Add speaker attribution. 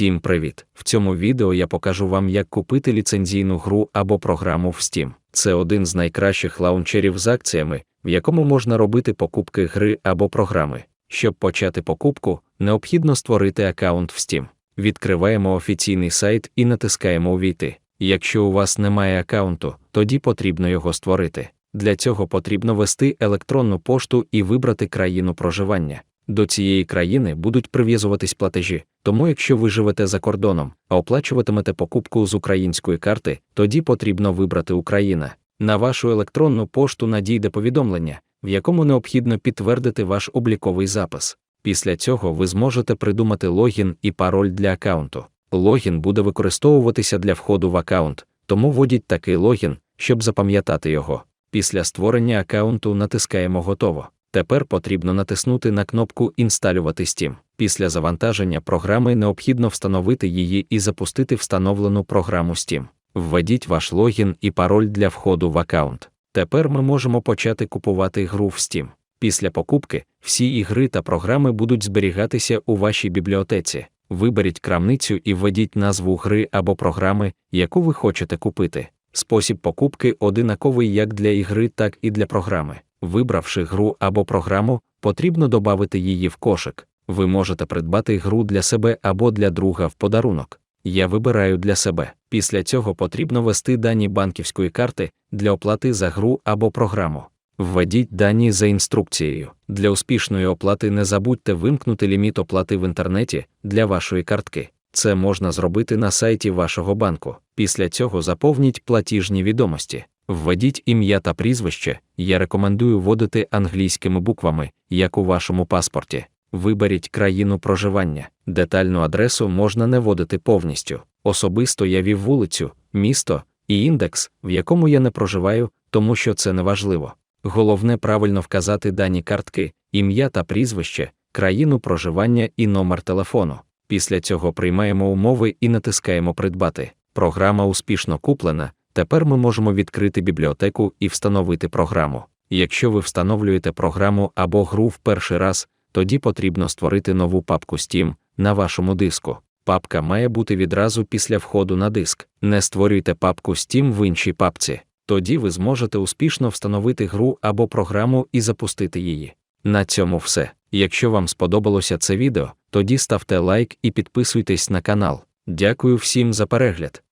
Speaker 1: Всім привіт! В цьому відео я покажу вам, як купити ліцензійну гру або програму в Steam. Це один з найкращих лаунчерів з акціями, в якому можна робити покупки гри або програми. Щоб почати покупку, необхідно створити аккаунт в Steam. Відкриваємо офіційний сайт і натискаємо Увійти. Якщо у вас немає аккаунту, тоді потрібно його створити. Для цього потрібно ввести електронну пошту і вибрати країну проживання. До цієї країни будуть прив'язуватись платежі, тому якщо ви живете за кордоном, а оплачуватимете покупку з української карти, тоді потрібно вибрати Україна. На вашу електронну пошту надійде повідомлення, в якому необхідно підтвердити ваш обліковий запис. Після цього ви зможете придумати логін і пароль для аккаунту. Логін буде використовуватися для входу в аккаунт, тому вводіть такий логін, щоб запам'ятати його. Після створення аккаунту натискаємо Готово. Тепер потрібно натиснути на кнопку Інсталювати Steam. Після завантаження програми необхідно встановити її і запустити встановлену програму Steam. Введіть ваш логін і пароль для входу в аккаунт. Тепер ми можемо почати купувати гру в Steam. Після покупки всі ігри та програми будуть зберігатися у вашій бібліотеці. Виберіть крамницю і введіть назву гри або програми, яку ви хочете купити. Спосіб покупки одинаковий як для ігри, так і для програми. Вибравши гру або програму, потрібно додати її в кошик. Ви можете придбати гру для себе або для друга в подарунок. Я вибираю для себе. Після цього потрібно ввести дані банківської карти для оплати за гру або програму. Введіть дані за інструкцією. Для успішної оплати не забудьте вимкнути ліміт оплати в інтернеті для вашої картки. Це можна зробити на сайті вашого банку. Після цього заповніть платіжні відомості. Введіть ім'я та прізвище, я рекомендую вводити англійськими буквами, як у вашому паспорті. Виберіть країну проживання. Детальну адресу можна не вводити повністю. Особисто я вів вулицю, місто і індекс, в якому я не проживаю, тому що це не важливо. Головне правильно вказати дані картки, ім'я та прізвище, країну проживання і номер телефону. Після цього приймаємо умови і натискаємо Придбати. Програма успішно куплена. Тепер ми можемо відкрити бібліотеку і встановити програму. Якщо ви встановлюєте програму або гру в перший раз, тоді потрібно створити нову папку Steam на вашому диску. Папка має бути відразу після входу на диск. Не створюйте папку Steam в іншій папці. Тоді ви зможете успішно встановити гру або програму і запустити її. На цьому все. Якщо вам сподобалося це відео, тоді ставте лайк і підписуйтесь на канал. Дякую всім за перегляд.